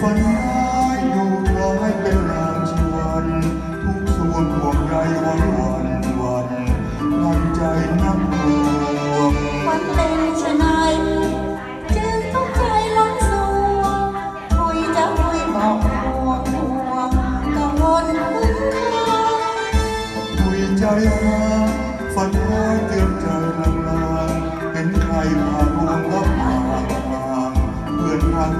ฝันร้ายอยู่คล้ายเป็นลางชวนทุกส่วนห่วงใยวันวันวันนันใจนักลวงวันเป็นชนายจึงต้องใจล้นสูงคุยจะคุยบอกห่วงห่วงกังวลคุ้มค่าคุยใจมาฝันร้ายเตือนใจลางลางเห็นใครมาลวงรับมาลางเพื่อนทาง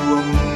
ruộng